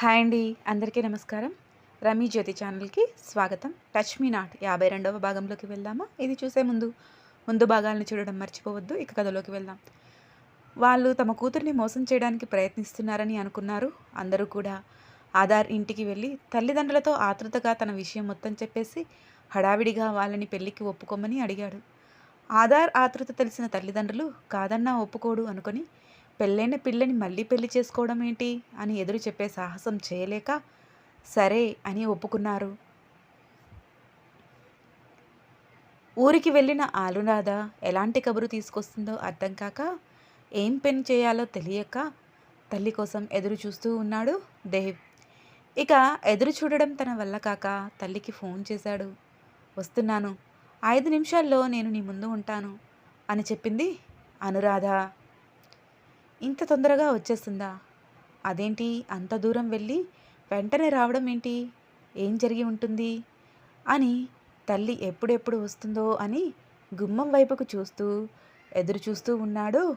Hi అండి అందరికీ నమస్కారం. రమీ జ్యోతి ఛానల్కి స్వాగతం. టచ్ మీ నాట్ యాభై రెండవ భాగంలోకి వెళ్దామా? ఇది చూసే ముందు ముందు భాగాలను చూడడం మర్చిపోవద్దు ఇక కథలోకి వెళ్దాం. వాళ్ళు తమ కూతుర్ని మోసం చేయడానికి ప్రయత్నిస్తున్నారని అనుకున్నారు. అందరూ కూడా ఆధార్ ఇంటికి వెళ్ళి తల్లిదండ్రులతో ఆతృతగా తన విషయం మొత్తం చెప్పేసి హడావిడిగా వాళ్ళని పెళ్ళికి ఒప్పుకోమని అడిగాడు. ఆధార్ ఆతృత తెలిసిన తల్లిదండ్రులు కాదన్నా ఒప్పుకోడు అనుకొని పెళ్ళైన పిల్లని మళ్ళీ పెళ్ళి చేసుకోవడం ఏంటి? అని ఎదురు చెప్పే సాహసం చేయలేక సరే అని ఒప్పుకున్నారు. ఊరికి వెళ్ళిన ఆలునాథ ఎలాంటి కబురు తీసుకొస్తుందో అర్థం కాక ఏం పెన్ చేయాలో తెలియక తల్లి కోసం ఎదురు చూస్తూ ఉన్నాడు దేవ్. ఇక ఎదురు చూడడం తన వల్ల కాక తల్లికి ఫోన్ చేశాడు. వస్తున్నాను. ఐదు నిమిషాల్లో నేను నీ ముందు ఉంటాను అని చెప్పింది అనురాధ. ఇంత తొందరగా వచ్చేస్తుందా? అదేంటి అంత దూరం వెళ్ళి వెంటనే రావడం ఏంటి? ఏం జరిగి ఉంటుంది? అని తల్లి ఎప్పుడెప్పుడు వస్తుందో అని గుమ్మం వైపుకు చూస్తూ ఎదురు చూస్తూ ఉన్నాడు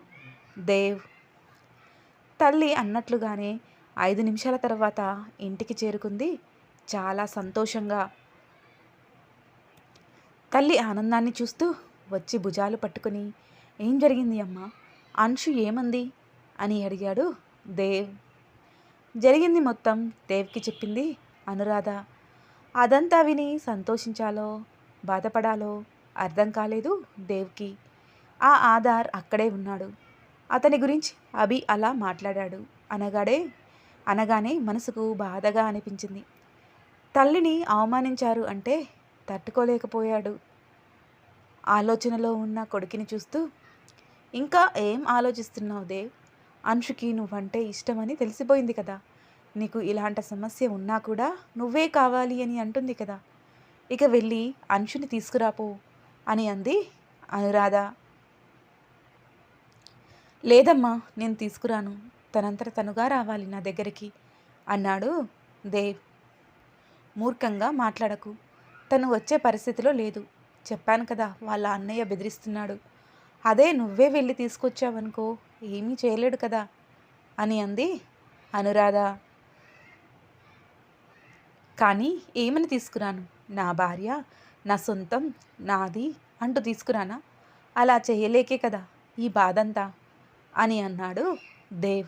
దేవ్. తల్లి అన్నట్లుగానే ఐదు నిమిషాల తర్వాత ఇంటికి చేరుకుంది. చాలా సంతోషంగా. తల్లి ఆనందాన్ని చూస్తూ వచ్చి భుజాలు పట్టుకుని ఏం జరిగింది అమ్మా? అంశు ఏమంది? అని అడిగాడు దేవ్. జరిగింది మొత్తం దేవ్కి చెప్పింది అనురాధ. అదంతా విని సంతోషించాలో బాధపడాలో అర్థం కాలేదు దేవ్కి. ఆ ఆధార్ అక్కడే ఉన్నాడు. అతని గురించి అభి అలా మాట్లాడాడు. అనగాడే అనగానే మనసుకు బాధగా అనిపించింది. తల్లిని అవమానించారు అంటే తట్టుకోలేకపోయాడు. ఆలోచనలో ఉన్న కొడుకుని చూస్తూ ఇంకా ఏం ఆలోచిస్తున్నావు దేవ్? అంశుకి నువ్వంటే ఇష్టమని తెలిసిపోయింది కదా. నీకు ఇలాంటి సమస్య ఉన్నా కూడా నువ్వే కావాలి అని అంటుంది కదా. ఇక వెళ్ళి అంశుని తీసుకురాపో అని అంది అనురాధ. లేదమ్మా నేను తీసుకురాను. తనంతట తనుగా రావాలి నా దగ్గరికి అన్నాడు దేవ్. మూర్ఖంగా మాట్లాడకు. తను వచ్చే పరిస్థితిలో లేదు. చెప్పాను కదా వాళ్ళ అన్నయ్య బెదిరిస్తున్నాడు. అదే నువ్వే వెళ్ళి తీసుకొచ్చావనుకో ఏమీ చేయలేడు కదా? అని అంది అనురాధ. కానీ ఏమని తీసుకురాను? నా భార్య నా సొంతం నాది అంటూ తీసుకురానా? అలా చేయలేకే కదా ఈ బాధంతా? అని అన్నాడు దేవ్.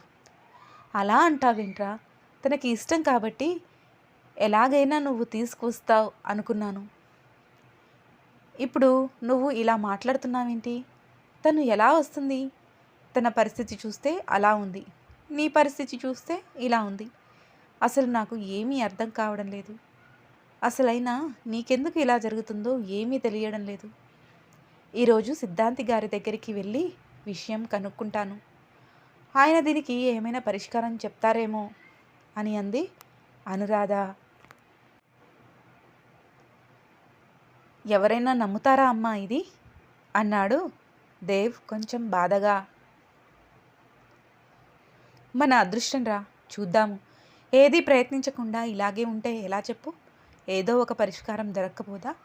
అలా అంటావేంట్రా? తనకి ఇష్టం కాబట్టి ఎలాగైనా నువ్వు తీసుకొస్తావు అనుకున్నాను. ఇప్పుడు నువ్వు ఇలా మాట్లాడుతున్నావేంటి? తను ఎలా వస్తుంది? తన పరిస్థితి చూస్తే అలా ఉంది. నీ పరిస్థితి చూస్తే ఇలా ఉంది. అసలు నాకు ఏమీ అర్థం కావడం లేదు. అసలైనా నీకెందుకు ఇలా జరుగుతుందో ఏమీ తెలియడం లేదు. ఈరోజు సిద్ధాంతి గారి దగ్గరికి వెళ్ళి విషయం కనుక్కుంటాను. ఆయన దీనికి ఏమైనా పరిష్కారం చెప్తారేమో అని అంది అనురాధ. ఎవరైనా నమ్ముతారా అమ్మా ఇది? అన్నాడు దేవ్ కొంచెం బాధగా. మన అదృష్టం రా చూద్దాము. ఏది ప్రయత్నించకుండా ఇలాగే ఉంటే ఎలా చెప్పు? ఏదో ఒక పరిష్కారం దొరక్కపోదా?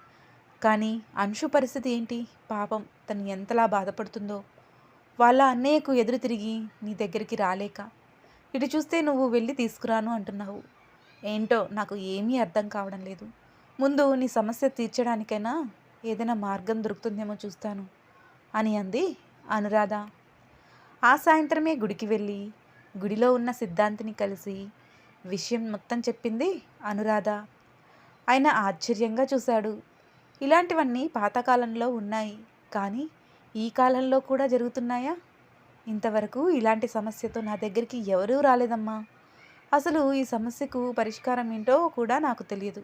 కానీ అంశు పరిస్థితి ఏంటి? పాపం తను ఎంతలా బాధపడుతుందో. వాళ్ళ అన్నయ్యకు ఎదురు తిరిగి నీ దగ్గరికి రాలేక. ఇటు చూస్తే నువ్వు వెళ్ళి తీసుకురాను అంటున్నావు. ఏంటో నాకు ఏమీ అర్థం కావడం లేదు. ముందు నీ సమస్య తీర్చడానికైనా ఏదైనా మార్గం దొరుకుతుందేమో చూస్తాను అని అంది అనురాధ. ఆ సాయంత్రమే గుడికి వెళ్ళి గుడిలో ఉన్న సిద్ధాంతిని కలిసి విషయం మొత్తం చెప్పింది అనురాధ. ఆయన ఆశ్చర్యంగా చూశాడు. ఇలాంటివన్నీ పాతకాలంలో ఉన్నాయి. కానీ ఈ కాలంలో కూడా జరుగుతున్నాయా? ఇంతవరకు ఇలాంటి సమస్యతో నా దగ్గరికి ఎవరూ రాలేదమ్మా. అసలు ఈ సమస్యకు పరిష్కారం ఏంటో కూడా నాకు తెలియదు.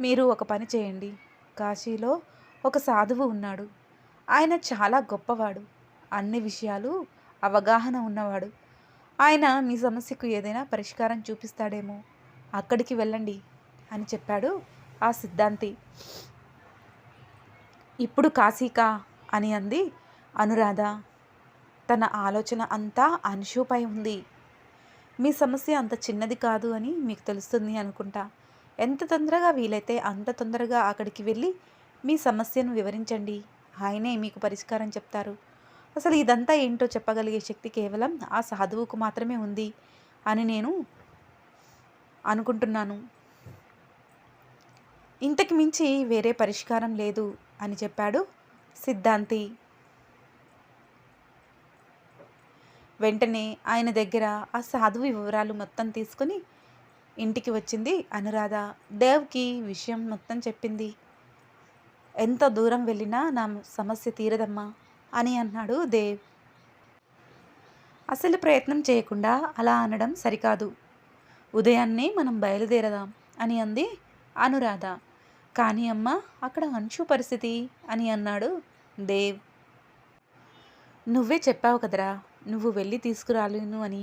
మీరు ఒక పని చేయండి. కాశీలో ఒక సాధువు ఉన్నాడు. ఆయన చాలా గొప్పవాడు. అన్ని విషయాలు అవగాహన ఉన్నవాడు. ఆయన మీ సమస్యకు ఏదైనా పరిష్కారం చూపిస్తాడేమో. అక్కడికి వెళ్ళండి అని చెప్పాడు ఆ సిద్ధాంతి. ఇప్పుడు కాశీకా అని అంది అనురాధ. తన ఆలోచన అంతా అంశుపై ఉంది. మీ సమస్య అంత చిన్నది కాదు అని మీకు తెలుస్తుంది అనుకుంటా. ఎంత తొందరగా వీలైతే అంత తొందరగా అక్కడికి వెళ్ళి మీ సమస్యను వివరించండి. ఆయనే మీకు పరిష్కారం చెప్తారు. అసలు ఇదంతా ఏంటో చెప్పగలిగే శక్తి కేవలం ఆ సాధువుకు మాత్రమే ఉంది అని నేను అనుకుంటున్నాను. ఇంతకు మించి వేరే పరిష్కారం లేదు అని చెప్పాడు సిద్ధాంతి. వెంటనే ఆయన దగ్గర ఆ సాధువు వివరాలు మొత్తం తీసుకుని ఇంటికి వచ్చింది అనురాధ. దేవ్కి విషయం మొత్తం చెప్పింది. ఎంత దూరం వెళ్ళినా నా సమస్య తీరదమ్మా. అని అన్నాడు దేవ్. అసలు ప్రయత్నం చేయకుండా అలా అనడం సరికాదు. ఉదయాన్నే మనం బయలుదేరదాం అని అంది అనురాధ. కానీ అమ్మ అక్కడ అంశు పరిస్థితి అని అన్నాడు దేవ్. నువ్వే చెప్పావు కదరా నువ్వు వెళ్ళి తీసుకురాలేను అని.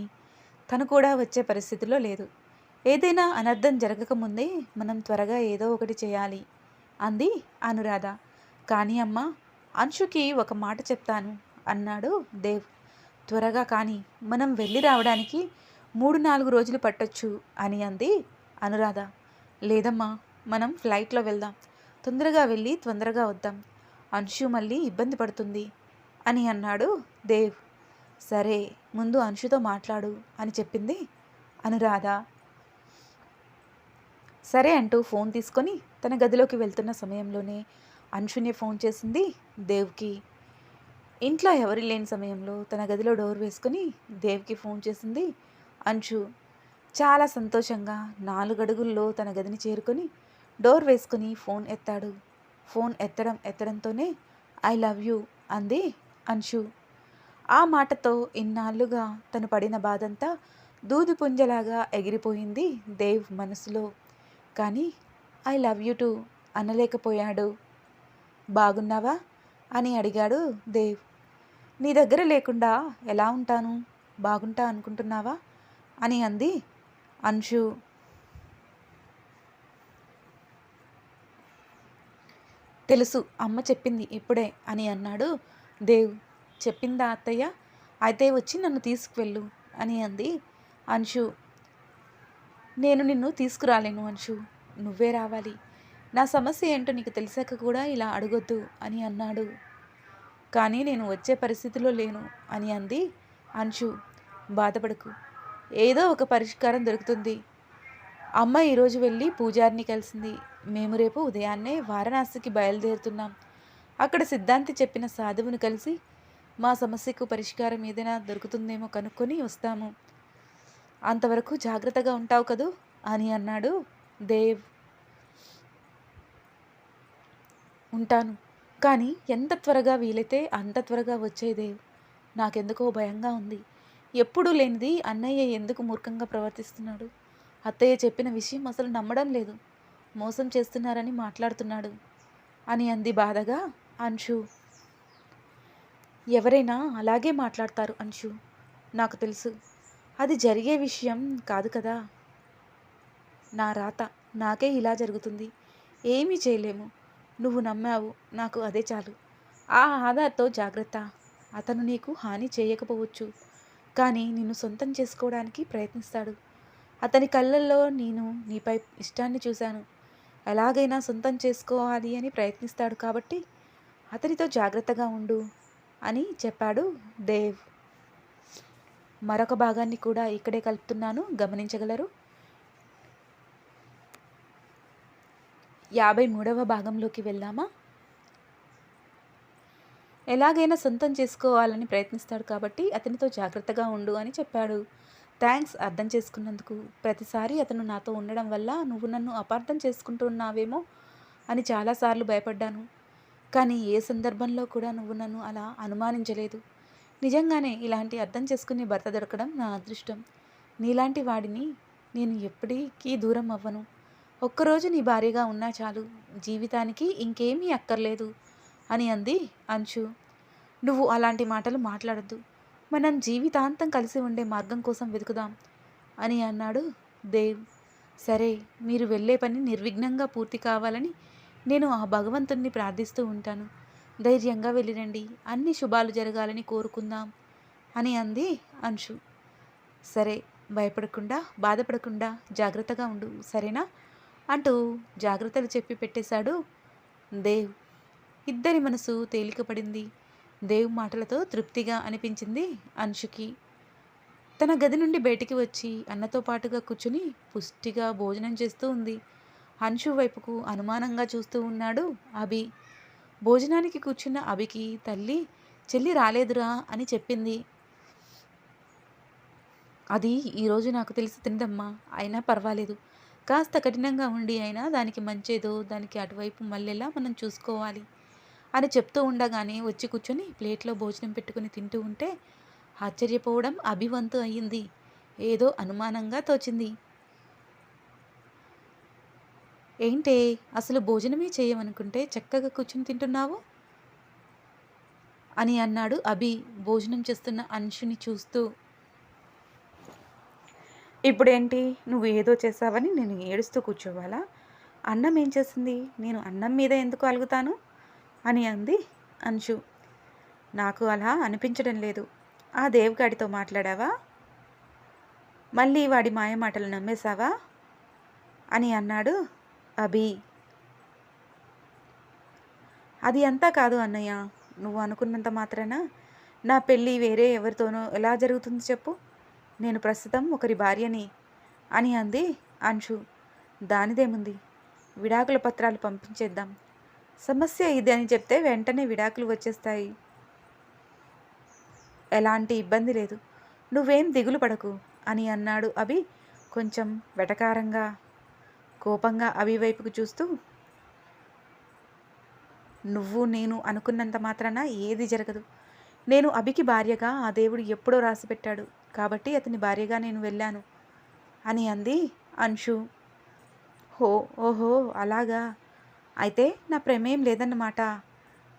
తను కూడా వచ్చే పరిస్థితిలో లేదు. ఏదైనా అనర్థం జరగకముందే మనం త్వరగా ఏదో ఒకటి చేయాలి అంది అనురాధ. కానీ అమ్మ అంశుకి ఒక మాట చెప్తాను అన్నాడు దేవ్. త్వరగా కానీ మనం వెళ్ళి రావడానికి మూడు నాలుగు రోజులు పట్టొచ్చు అని అంది అనురాధ. లేదమ్మా మనం ఫ్లైట్లో వెళ్దాం. తొందరగా వెళ్ళి తొందరగా వద్దాం. అంశు మళ్ళీ ఇబ్బంది పడుతుంది అని అన్నాడు దేవ్. సరే ముందు అంశుతో మాట్లాడు అని చెప్పింది అనురాధ. సరే అంటూ ఫోన్ తీసుకొని తన గదిలోకి వెళ్తున్న సమయంలోనే అంశుని ఫోన్ చేసింది దేవ్కి. ఇంట్లో ఎవరి లేని సమయంలో తన గదిలో డోర్ వేసుకుని దేవ్కి ఫోన్ చేసింది అంశు చాలా సంతోషంగా నాలుగడుగుల్లో తన గదిని చేరుకొని డోర్ వేసుకుని ఫోన్ ఎత్తాడు. ఫోన్ ఎత్తడం ఎత్తడంతోనే ఐ లవ్ యూ అంది అంశు ఆ మాటతో ఇన్నాళ్ళుగా తను పడిన బాధంతా దూది పుంజలాగా ఎగిరిపోయింది దేవ్ మనసులో. కానీ ఐ లవ్ యూ టు అనలేకపోయాడు. బాగున్నావా? అని అడిగాడు దేవ్. నీ దగ్గర లేకుండా ఎలా ఉంటాను? బాగుంటా అనుకుంటున్నావా? అని అంది అంశు. తెలుసు అమ్మ చెప్పింది ఇప్పుడే అని అన్నాడు దేవ్. చెప్పిందా అత్తయ్య? అయితే వచ్చి నన్ను తీసుకువెళ్ళు అని అంది అంశు. నేను నిన్ను తీసుకురాలేను అంశు. నువ్వే రావాలి. నా సమస్య ఏంటో నీకు తెలిసాక కూడా ఇలా అడగొద్దు అని అన్నాడు. కానీ నేను వచ్చే పరిస్థితిలో లేను అని అంది అంశు. బాధపడకు. ఏదో ఒక పరిష్కారం దొరుకుతుంది. అమ్మ ఈరోజు వెళ్ళి పూజారిని కలిసింది. మేము రేపు ఉదయాన్నే వారణాసికి బయలుదేరుతున్నాం. అక్కడ సిద్ధాంతి చెప్పిన సాధువుని కలిసి మా సమస్యకు పరిష్కారం ఏదైనా దొరుకుతుందేమో కనుక్కొని వస్తాము. అంతవరకు జాగ్రత్తగా ఉంటావు కదూ అని అన్నాడు దేవ్. ఉంటాను. కానీ ఎంత త్వరగా వీలైతే అంత త్వరగా వచ్చేదేవ్ నాకెందుకో భయంగా ఉంది. ఎప్పుడూ లేనిది అన్నయ్య ఎందుకు మూర్ఖంగా ప్రవర్తిస్తున్నాడు? అత్తయ్య చెప్పిన విషయం అసలు నమ్మడం లేదు. మోసం చేస్తున్నారని మాట్లాడుతున్నాడు అని అంది బాధగా అంశు. ఎవరైనా అలాగే మాట్లాడతారు అంశు. నాకు తెలుసు. అది జరిగే విషయం కాదు కదా. నా రాత నాకే ఇలా జరుగుతుంది. ఏమీ చేయలేము. నువ్వు నమ్మావు నాకు అదే చాలు. ఆ ఆధార్తో జాగ్రత్త. అతను నీకు హాని చేయకపోవచ్చు. కానీ నిన్ను సొంతం చేసుకోవడానికి ప్రయత్నిస్తాడు. అతని కళ్ళల్లో నేను నీపై ఇష్టాన్ని చూశాను. ఎలాగైనా సొంతం చేసుకోవాలి అని ప్రయత్నిస్తాడు కాబట్టి అతనితో జాగ్రత్తగా ఉండు అని చెప్పాడు దేవ్. మరొక భాగాన్ని కూడా ఇక్కడే కలుపుతున్నాను. గమనించగలరు? యాభై మూడవ భాగంలోకి వెళ్దామా? ఎలాగైనా సొంతం చేసుకోవాలని ప్రయత్నిస్తాడు కాబట్టి అతనితో జాగ్రత్తగా ఉండు అని చెప్పాడు. థ్యాంక్స్ అర్థం చేసుకున్నందుకు. ప్రతిసారి అతను నాతో ఉండడం వల్ల నువ్వు నన్ను అపార్థం చేసుకుంటున్నావేమో అని చాలాసార్లు భయపడ్డాను. కానీ ఏ సందర్భంలో కూడా నువ్వు నన్ను అలా అనుమానించలేదు. నిజంగానే ఇలాంటి అర్థం చేసుకునే భర్త దొరకడం నా అదృష్టం. నీలాంటి వాడిని నేను ఎప్పటికీ దూరం అవ్వను. ఒక్కరోజు నీ భార్యగా ఉన్నా చాలు జీవితానికి ఇంకేమీ అక్కర్లేదు అని అంది అంశు. నువ్వు అలాంటి మాటలు మాట్లాడద్దు. మనం జీవితాంతం కలిసి ఉండే మార్గం కోసం వెతుకుదాం అని అన్నాడు దేవ్. సరే మీరు వెళ్ళే పని నిర్విఘ్నంగా పూర్తి కావాలని నేను ఆ భగవంతుణ్ణి ప్రార్థిస్తూ ఉంటాను. ధైర్యంగా వెళ్ళిరండి. అన్ని శుభాలు జరగాలని కోరుకుందాం అని అంది అంశు. సరే భయపడకుండా బాధపడకుండా జాగ్రత్తగా ఉండు. సరేనా? అంటూ జాగ్రత్తలు చెప్పి పెట్టేశాడు దేవ్. ఇద్దరి మనసు తేలికపడింది. దేవ్ మాటలతో తృప్తిగా అనిపించింది అంశుకి తన గది నుండి బయటికి వచ్చి అన్నతో పాటుగా కూర్చుని పుష్టిగా భోజనం చేస్తూ ఉంది. హన్షు వైపుకు అనుమానంగా చూస్తూ ఉన్నాడు అభి. భోజనానికి కూర్చున్న అభికి తల్లి చెల్లి రాలేదురా అని చెప్పింది. అది ఈరోజు నాకు తెలిసి తిందమ్మా అయినా పర్వాలేదు. కాస్త కఠినంగా ఉండి అయినా దానికి మంచేదో దానికి అటువైపు మళ్ళీలా మనం చూసుకోవాలి అని చెప్తూ ఉండగానే వచ్చి కూర్చొని ప్లేట్లో భోజనం పెట్టుకుని తింటూ ఉంటే ఆశ్చర్యపోవడం అభివంతు అయ్యింది. ఏదో అనుమానంగా తోచింది. ఏంటే అసలు భోజనమే చేయమనుకుంటే చక్కగా కూర్చుని తింటున్నావు? అని అన్నాడు అభి. భోజనం చేస్తున్న అంశుని చూస్తూ ఇప్పుడేంటి? నువ్వు ఏదో చేసావని నేను ఏడుస్తూ కూర్చోవాలా? అన్నం ఏం చేసింది? నేను అన్నం మీద ఎందుకు అలుగుతాను? అని అంది అంశు. నాకు అలా అనిపించడం లేదు. ఆ దేవగాడితో మాట్లాడావా? మళ్ళీ వాడి మాయ మాటలు నమ్మేశావా? అని అన్నాడు అభి. అది అంతా కాదు అన్నయ్య. నువ్వు అనుకున్నంత మాత్రాన నా పెళ్ళి వేరే ఎవరితోనో ఎలా జరుగుతుంది చెప్పు. నేను ప్రస్తుతం ఒకరి భార్యని అని అంది అంశు. దానిదేముంది? విడాకుల పత్రాలు పంపించేద్దాం. సమస్య ఇది అని చెప్తే వెంటనే విడాకులు వచ్చేస్తాయి. ఎలాంటి ఇబ్బంది లేదు. నువ్వేం దిగులు పడకు అని అన్నాడు అభి కొంచెం వెటకారంగా కోపంగా అభి వైపుకు చూస్తూ. నువ్వు నేను అనుకున్నంత మాత్రాన ఏది జరగదు. నేను అభికి భార్యగా ఆ దేవుడు ఎప్పుడో రాసిపెట్టాడు కాబట్టి అతని భార్యగా నేను వెళ్ళాను అని అంది అంశు. హో ఓహో అలాగా? అయితే నా ప్రమేయం లేదన్నమాట.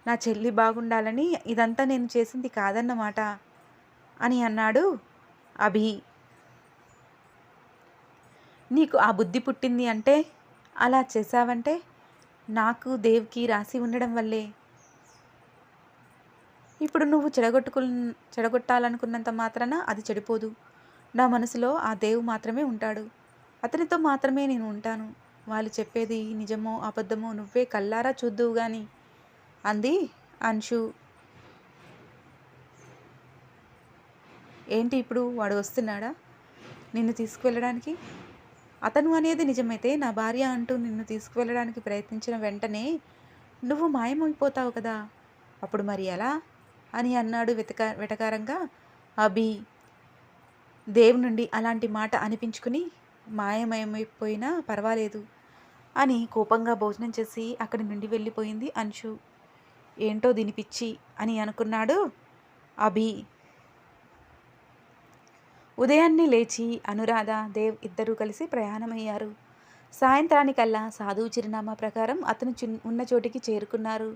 నా చెల్లి బాగుండాలని ఇదంతా నేను చేసింది కాదన్నమాట అని అన్నాడు అభి. నీకు ఆ బుద్ధి పుట్టింది అంటే అలా చేశావంటే నాకు దేవ్కి రాసి ఉండడం వల్లే. ఇప్పుడు నువ్వు చెడగొట్టుకు చెడగొట్టాలనుకున్నంత మాత్రాన అది చెడిపోదు. నా మనసులో ఆ దేవు మాత్రమే ఉంటాడు. అతనితో మాత్రమే నేను ఉంటాను. వాళ్ళు చెప్పేది నిజమో అబద్ధమో నువ్వే కల్లారా చూద్దువు కానీ అంది అంశు. ఏంటి ఇప్పుడు వాడు వస్తున్నాడా? నిన్ను తీసుకువెళ్ళడానికి? అతను అనేది నిజమైతే నా భార్య అంటూ నిన్ను తీసుకువెళ్ళడానికి ప్రయత్నించిన వెంటనే నువ్వు మాయమైపోతావు కదా. అప్పుడు మరి ఎలా? అని అన్నాడు వెతక వెటకారంగా. అభి దేవు నుండి అలాంటి మాట అనిపించుకుని మాయమయమైపోయినా పర్వాలేదు అని కోపంగా భోజనం చేసి అక్కడి నుండి వెళ్ళిపోయింది అంశు. ఏంటో దీని పిచ్చి అని అనుకున్నాడు అభి. ఉదయాన్నే లేచి అనురాధ దేవ్ ఇద్దరూ కలిసి ప్రయాణమయ్యారు. సాయంత్రానికల్లా సాధువు చిరునామా ప్రకారం అతను చిన్ ఉన్న చోటికి చేరుకున్నారు.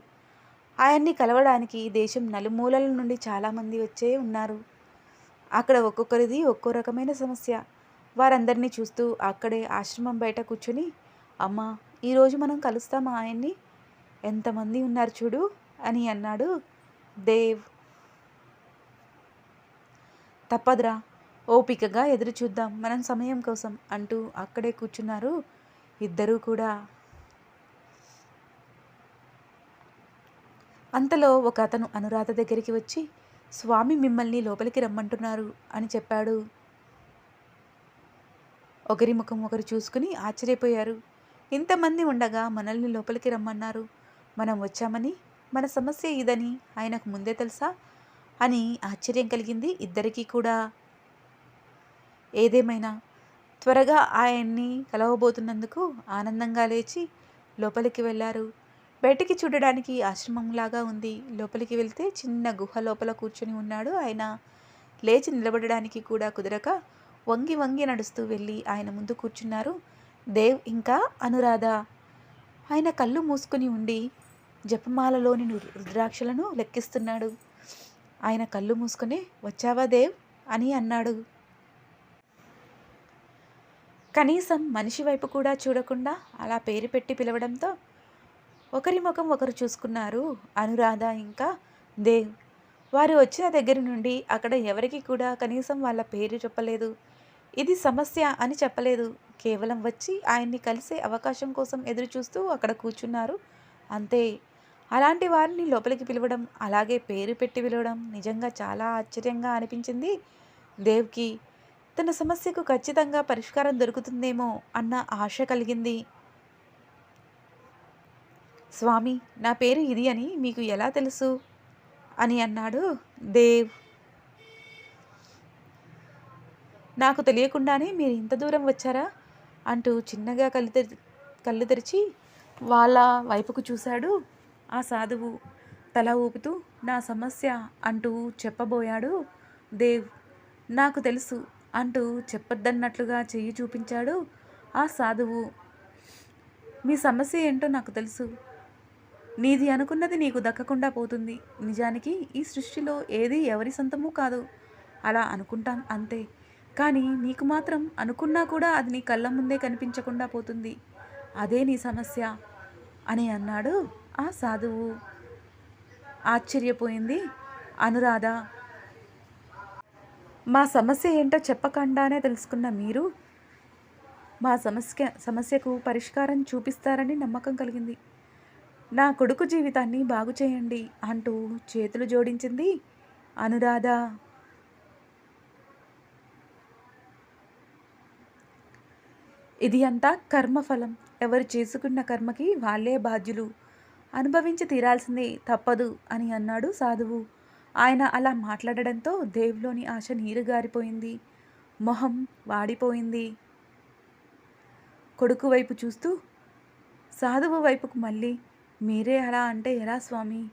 ఆయన్ని కలవడానికి దేశం నలుమూలల నుండి చాలామంది వచ్చే ఉన్నారు. అక్కడ ఒక్కొక్కరిది ఒక్కో రకమైన సమస్య. వారందరినీ చూస్తూ అక్కడే ఆశ్రమం బయట కూర్చొని అమ్మా ఈరోజు మనం కలుస్తామా ఆయన్ని? ఎంతమంది ఉన్నారు చూడు అని అన్నాడు దేవ్. తప్పదురా ఓపికగా ఎదురు చూద్దాం. మనం సమయం కోసం అంటూ అక్కడే కూర్చున్నారు ఇద్దరూ కూడా. అంతలో ఒక అతను అనురాధ దగ్గరికి వచ్చి స్వామి మిమ్మల్ని లోపలికి రమ్మంటున్నారు అని చెప్పాడు. ఒకరి ముఖం ఒకరు చూసుకుని ఆశ్చర్యపోయారు. ఇంతమంది ఉండగా మనల్ని లోపలికి రమ్మన్నారు. మనం వచ్చామని మన సమస్య ఇదని ఆయనకు ముందే తెలుసా అని ఆశ్చర్యం కలిగింది ఇద్దరికీ కూడా. ఏదేమైనా త్వరగా ఆయన్ని కలవబోతున్నందుకు ఆనందంగా లేచి లోపలికి వెళ్ళారు. బయటికి చూడడానికి ఆశ్రమంలాగా ఉంది. లోపలికి వెళ్తే చిన్న గుహ లోపల కూర్చొని ఉన్నాడు. ఆయన లేచి నిలబడడానికి కూడా కుదరక వంగి వంగి నడుస్తూ వెళ్ళి ఆయన ముందు కూర్చున్నారు. దేవ్ ఇంకా అనురాధ. ఆయన కళ్ళు మూసుకుని ఉండి జపమాలలోని రుద్రాక్షలను లెక్కిస్తున్నాడు. ఆయన కళ్ళు మూసుకొని వచ్చావా దేవ్? అని అన్నాడు. కనీసం మనిషి వైపు కూడా చూడకుండా అలా పేరు పెట్టి పిలవడంతో ఒకరి ముఖం ఒకరు చూసుకున్నారు. అనురాధ ఇంకా దేవ్. వారు వచ్చిన దగ్గర నుండి అక్కడ ఎవరికి కూడా కనీసం వాళ్ళ పేరు చెప్పలేదు. ఇది సమస్య అని చెప్పలేదు. కేవలం వచ్చి ఆయన్ని కలిసే అవకాశం కోసం ఎదురు చూస్తూ అక్కడ కూర్చున్నారు. అంతే. అలాంటి వారిని లోపలికి పిలవడం అలాగే పేరు పెట్టి పిలవడం నిజంగా చాలా ఆశ్చర్యంగా అనిపించింది దేవ్కి. తన సమస్యకు ఖచ్చితంగా పరిష్కారం దొరుకుతుందేమో అన్న ఆశ కలిగింది. స్వామి నా పేరు ఇది అని మీకు ఎలా తెలుసు? అని అన్నాడు దేవ్. నాకు తెలియకుండానే మీరు ఇంత దూరం వచ్చారా? అంటూ చిన్నగా కళ్ళు తెరి కళ్ళు తెరిచి వాళ్ళ వైపుకు చూశాడు ఆ సాధువు. తల ఊపుతూ నా సమస్య అంటూ చెప్పబోయాడు దేవ్. నాకు తెలుసు అంటూ చెప్పొద్దన్నట్లుగా చెయ్యి చూపించాడు ఆ సాధువు. మీ సమస్య ఏంటో నాకు తెలుసు. నీది అనుకున్నది నీకు దక్కకుండా పోతుంది. నిజానికి ఈ సృష్టిలో ఏది ఎవరి సొంతము కాదు. అలా అనుకుంటాం అంతే. కానీ నీకు మాత్రం అనుకున్నా కూడా అది నీ కళ్ళ ముందే కనిపించకుండా పోతుంది. అదే నీ సమస్య అని అన్నాడు ఆ సాధువు. ఆశ్చర్యపోయింది అనురాధ. మా సమస్య ఏంటో చెప్పకుండానే తెలుసుకున్న మీరు మా సమస్య సమస్యకు పరిష్కారం చూపిస్తారని నమ్మకం కలిగింది. నా కొడుకు జీవితాన్ని బాగు చేయండి అంటూ చేతులు జోడించింది అనురాధ. ఇది అంతా కర్మఫలం. ఎవరు చేసుకున్న కర్మకి వాళ్ళే బాధ్యులు. అనుభవించి తీరాల్సిందే తప్పదు అని అన్నాడు సాధువు. ఆయన అలా మాట్లాడడంతో దేవులోని ఆశ నీరు గారిపోయింది మొహం వాడిపోయింది. కొడుకు వైపు చూస్తూ సాధువు వైపుకు మళ్ళీ మీరే అలా అంటే ఎలా స్వామి?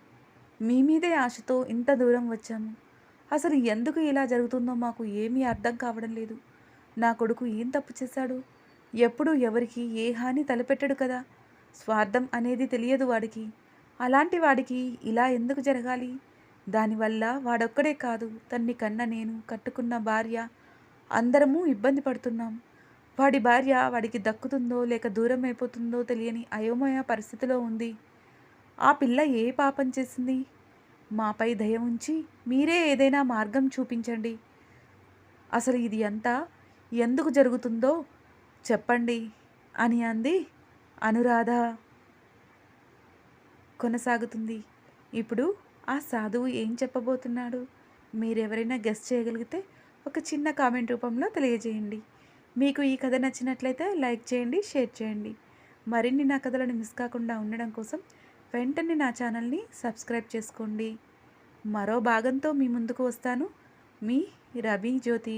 మీ మీదే ఆశతో ఇంత దూరం వచ్చాము. అసలు ఎందుకు ఇలా జరుగుతుందో మాకు ఏమీ అర్థం కావడం లేదు. నా కొడుకు ఏం తప్పు చేశాడు? ఎప్పుడు ఎవరికి ఏ హాని తలపెట్టడు కదా? స్వార్థం అనేది తెలియదు వాడికి. అలాంటి వాడికి ఇలా ఎందుకు జరగాలి? దానివల్ల వాడొక్కడే కాదు తన్ని కన్న నేను కట్టుకున్న భార్య. అందరము ఇబ్బంది పడుతున్నాం. వాడి భార్య వాడికి దక్కుతుందో లేక దూరం అయిపోతుందో తెలియని అయోమయ పరిస్థితిలో ఉంది. ఆ పిల్ల ఏ పాపం చేసింది? మాపై దయ ఉంచి మీరే ఏదైనా మార్గం చూపించండి. అసలు ఇది అంతా ఎందుకు జరుగుతుందో చెప్పండి అని అంది అనురాధ. కొనసాగుతుంది. ఇప్పుడు ఆ సాధువు ఏం చెప్పబోతున్నాడు? మీరెవరైనా గెస్ట్ చేయగలిగితే ఒక చిన్న కామెంట్ రూపంలో తెలియజేయండి. మీకు ఈ కథ నచ్చినట్లయితే లైక్ చేయండి షేర్ చేయండి. మరిన్ని నా కథలను మిస్ కాకుండా ఉండడం కోసం వెంటనే నా ఛానల్ని సబ్స్క్రైబ్ చేసుకోండి. మరో భాగంతో మీ ముందుకు వస్తాను. మీ రవి జ్యోతి.